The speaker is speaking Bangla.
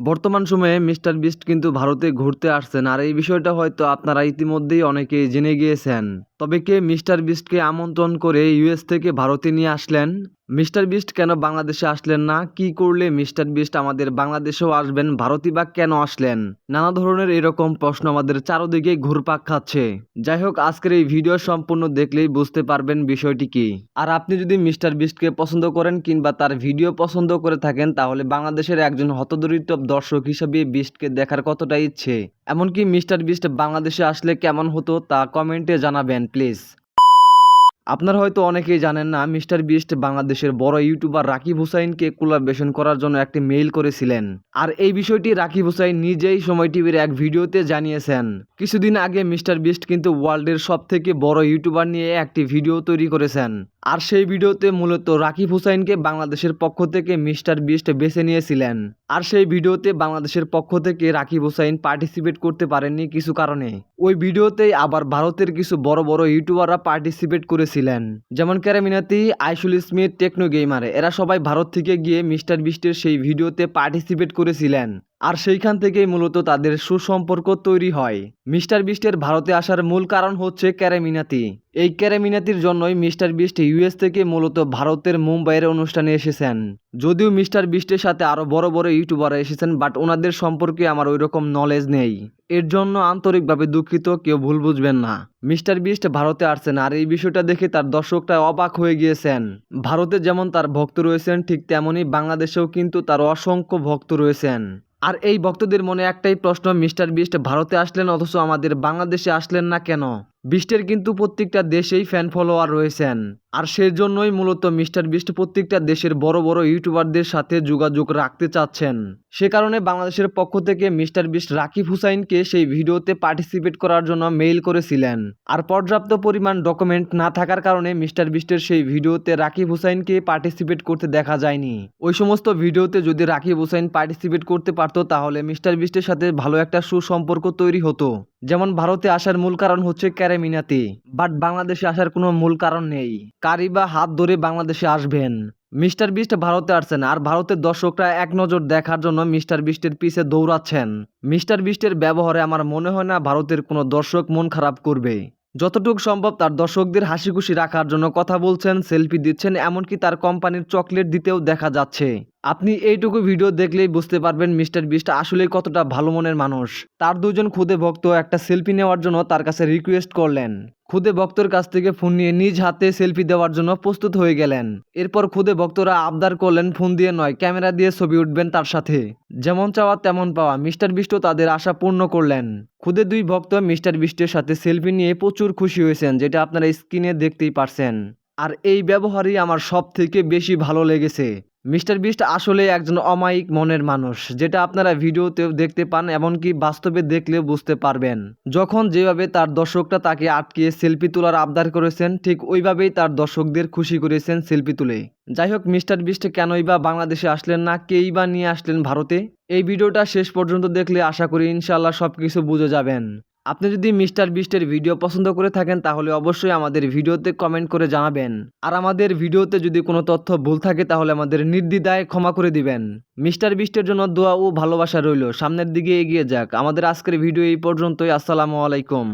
বর্তমান সময়ে মিস্টার বিস্ট কিন্তু ভারতে ঘুরতে আসছেন, আর এই বিষয়টা হয়তো আপনারা ইতিমধ্যেই অনেকে জেনে গিয়েছেন। তবে কে মিস্টার বিস্টকে আমন্ত্রণ করে ইউএস থেকে ভারতে নিয়ে আসলেন? মিস্টার বিস্ট কেন বাংলাদেশে আসলেন না? কি করলে মিস্টার বিস্ট আমাদের বাংলাদেশেও আসবেন? ভারতী বা কেন আসলেন? নানা ধরনের এরকম প্রশ্ন আমাদের চারদিকে ঘুরপাক খাচ্ছে। যাই হোক, আজকের এই ভিডিও সম্পূর্ণ দেখলেই বুঝতে পারবেন বিষয়টি কি। আর আপনি যদি মিস্টার বিস্টকে পছন্দ করেন কিংবা তার ভিডিও পছন্দ করে থাকেন, তাহলে বাংলাদেশের একজন হতদরিদ্র দর্শক হিসেবে বিস্টকে দেখার কতটা ইচ্ছে? এমনকি মিস্টার বিস্ট বাংলাদেশে আসলে কেমন হতো তা কমেন্টে জানাবেন, প্লিজ। আপনারা হয়তো অনেকেই জানেন না, মিস্টার বিস্ট বাংলাদেশের বড় ইউটিউবার রাকিব হুসাইনকে কোলাবেশন করার জন্য একটি মেইল করেছিলেন। আর এই বিষয়টি রাকিব হুসাইন নিজেই সময় টিভির এক ভিডিওতে জানিয়েছেন। কিছুদিন আগে মিস্টার বিস্ট কিন্তু ওয়ার্ল্ডের সব থেকে বড় ইউটিউবার নিয়ে একটি ভিডিও তৈরি করেছেন। আর সেই ভিডিওতে মূলত রাকিব হুসাইনকে বাংলাদেশের পক্ষ থেকে মিস্টার বিস্ট বেছে নিয়েছিলেন। আর সেই ভিডিওতে বাংলাদেশের পক্ষ থেকে রাকিব হুসাইন পার্টিসিপেট করতে পারেননি কিছু কারণে। ওই ভিডিওতেই আবার ভারতের কিছু বড় বড় ইউটিউবাররা পার্টিসিপেট করেছিলেন। যেমন ক্যারামিনাতি আইসুল স্মিথ টেকনো গেমার এরা সবাই ভারত থেকে গিয়ে মিস্টার বিস্টের সেই ভিডিওতে পার্টিসিপেট করেছিলেন। আর সেইখান থেকেই মূলত তাদের সুসম্পর্ক তৈরি হয়। মিস্টার বিস্টের ভারতে আসার মূল কারণ হচ্ছে ক্যারামিনাতি। এই ক্যারামিনাতির জন্যই মিস্টার বিস্ট ইউএস থেকে মূলত ভারতের মুম্বাইয়ের অনুষ্ঠানে এসেছেন। যদিও মিস্টার বিস্টের সাথে আরও বড় বড় ইউটিউবাররা এসেছেন, বাট ওনাদের সম্পর্কে আমার ওই রকম নলেজ নেই। এর জন্য আন্তরিকভাবে দুঃখিত, কেউ ভুল বুঝবেন না। মিস্টার বিস্ট ভারতে আসছেন আর এই বিষয়টা দেখে তার দর্শকরা অবাক হয়ে গিয়েছেন। ভারতে যেমন তার ভক্ত রয়েছেন, ঠিক তেমনই বাংলাদেশেও কিন্তু তার অসংখ্য ভক্ত রয়েছেন। আর এই ভক্তদের মনে একটাই প্রশ্ন, মিস্টার বিস্ট ভারতে আসলেন অথচ আমাদের বাংলাদেশে আসলেন না কেন? বিস্টের কিন্তু প্রত্যেকটা দেশেই ফ্যান ফলোয়ার রয়েছেন। আর সেজন্যই মূলত মিস্টার বিস্ট প্রত্যেকটা দেশের বড় বড় ইউটিউবারদের সাথে যোগাযোগ রাখতে চাচ্ছেন। সে কারণে বাংলাদেশের পক্ষ থেকে মিস্টার বিস্ট রাকিব হুসাইনকে সেই ভিডিওতে পার্টিসিপেট করার জন্য মেইল করেছিলেন। আর পর্যাপ্ত পরিমাণ ডকুমেন্ট না থাকার কারণে মিস্টার বিস্টের সেই ভিডিওতে রাকিব হুসাইনকে পার্টিসিপেট করতে দেখা যায়নি। ওই সমস্ত ভিডিওতে যদি রাকিব হুসাইন পার্টিসিপেট করতে পারতো, তাহলে মিস্টার বিস্টের সাথে ভালো একটা সুসম্পর্ক তৈরি হতো। যেমন ভারতে আসার মূল কারণ হচ্ছে ক্যারেমিনাতি, বাট বাংলাদেশে আসার কোনো মূল কারণ নেই। কারি বা হাত ধরে বাংলাদেশে আসবেন। মিস্টার বিস্ট ভারতে আসছেন, আর ভারতের দর্শকরা এক নজর দেখার জন্য মিস্টার বিস্টের পিছে দৌড়াচ্ছেন। মিস্টার বিস্টের ব্যবহারে আমার মনে হয় না ভারতের কোনো দর্শক মন খারাপ করবে। যতটুকু সম্ভব তার দর্শকদের হাসি খুশি রাখার জন্য কথা বলছেন, সেলফি দিচ্ছেন, এমনকি তার কোম্পানির চকলেট দিতেও দেখা যাচ্ছে। আপনি এইটুকু ভিডিও দেখলেই বুঝতে পারবেন মিস্টার বিস্ট আসলে কতটা ভালো মনের মানুষ। তার দুজন খুদে ভক্ত একটা সেলফি নেওয়ার জন্য তার কাছে রিকোয়েস্ট করলেন। খুদে ভক্তর কাছ থেকে ফোন নিয়ে নিজ হাতে সেলফি দেওয়ার জন্য প্রস্তুত হয়ে গেলেন। এরপর খুদে ভক্তরা আবদার করলেন, ফোন দিয়ে নয়, ক্যামেরা দিয়ে ছবি উঠবেন তার সাথে। যেমন চাওয়া, তেমন পাওয়া, মিস্টার বিষ্ট তাদের আশা পূর্ণ করলেন। খুদে দুই ভক্ত মিস্টার বিষ্টের সাথে সেলফি নিয়ে প্রচুর খুশি হয়েছেন, যেটা আপনারা স্ক্রিনে দেখতেই পারছেন। আর এই ব্যবহারই আমার সব থেকে বেশি ভালো লেগেছে। মিস্টার বিস্ট আসলে একজন অমায়িক মনের মানুষ, যেটা আপনারা ভিডিওতেও দেখতে পান এমনকি বাস্তবে দেখলেও বুঝতে পারবেন। যখন যেভাবে তার দর্শকরা তাকে আটকিয়ে সেলফি তোলার আবদার করেছেন, ঠিক ওইভাবেই তার দর্শকদের খুশি করেছেন সেলফি তুলে। যাই হোক, মিস্টার বিস্ট কেনই বা বাংলাদেশে আসলেন না, কেই বা নিয়ে আসলেন ভারতে? এই ভিডিওটা শেষ পর্যন্ত দেখলে আশা করি ইনশাল্লাহ সব কিছু বুঝে যাবেন। আপনি যদি মিস্টার বিস্টের ভিডিও পছন্দ করে থাকেন, তাহলে অবশ্যই আমাদের ভিডিওতে কমেন্ট করে জানাবেন। আর আমাদের ভিডিওতে যদি কোনো তথ্য ভুল থাকে, তাহলে আমাদের নির্দ্বিধায় ক্ষমা করে দিবেন। মিস্টার বিস্টের জন্য দোয়া ও ভালোবাসা রইল। সামনের দিকে এগিয়ে যাক। আমাদের আজকের ভিডিও এই পর্যন্তই। আসসালামু আলাইকুম।